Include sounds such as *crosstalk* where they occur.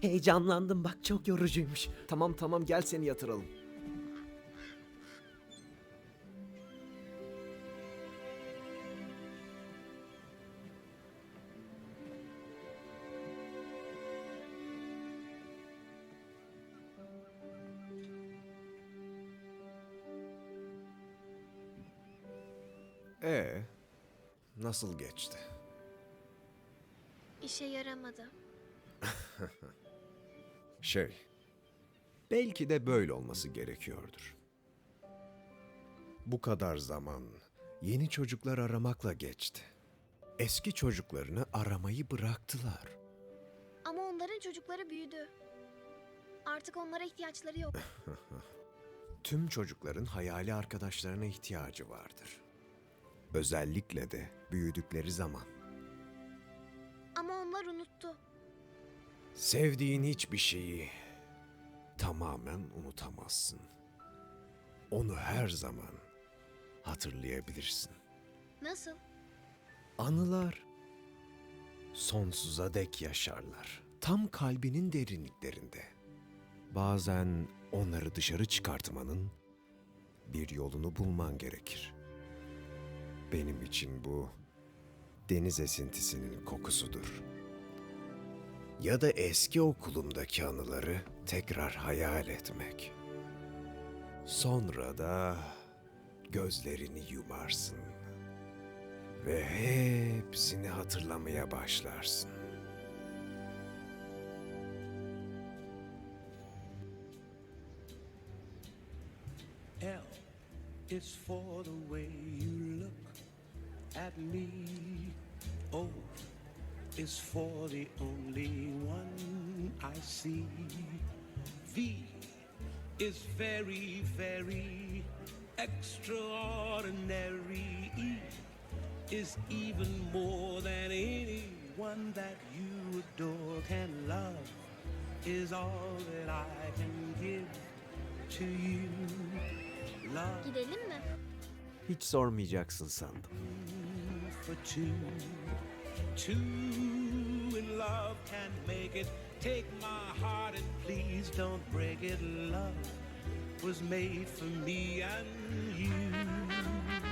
Heyecanlandım bak çok yorucuymuş. Tamam tamam gel seni yatıralım. Ee, nasıl geçti? İşe yaramadı. *laughs* Şey, belki de böyle olması gerekiyordur. Bu kadar zaman yeni çocuklar aramakla geçti. Eski çocuklarını aramayı bıraktılar. Ama onların çocukları büyüdü. Artık onlara ihtiyaçları yok. *laughs* Tüm çocukların hayali arkadaşlarına ihtiyacı vardır. Özellikle de büyüdükleri zaman. Ama onlar unuttu. Sevdiğin hiçbir şeyi tamamen unutamazsın. Onu her zaman hatırlayabilirsin. Nasıl? Anılar sonsuza dek yaşarlar. Tam kalbinin derinliklerinde. Bazen onları dışarı çıkartmanın bir yolunu bulman gerekir. Benim için bu deniz esintisinin kokusudur. Ya da eski okulumdaki anıları tekrar hayal etmek. Sonra da gözlerini yumarsın ve hepsini hatırlamaya başlarsın. L is for the way you look at me. O is for the only one I see. V is very, very extraordinary. E is even more than anyone that you adore can love. Is all that I can give to you. Love Gidelim mi? Hiç sormayacaksın sandım. for two. Two in love can make it. Take my heart and please don't break it. Love was made for me and you.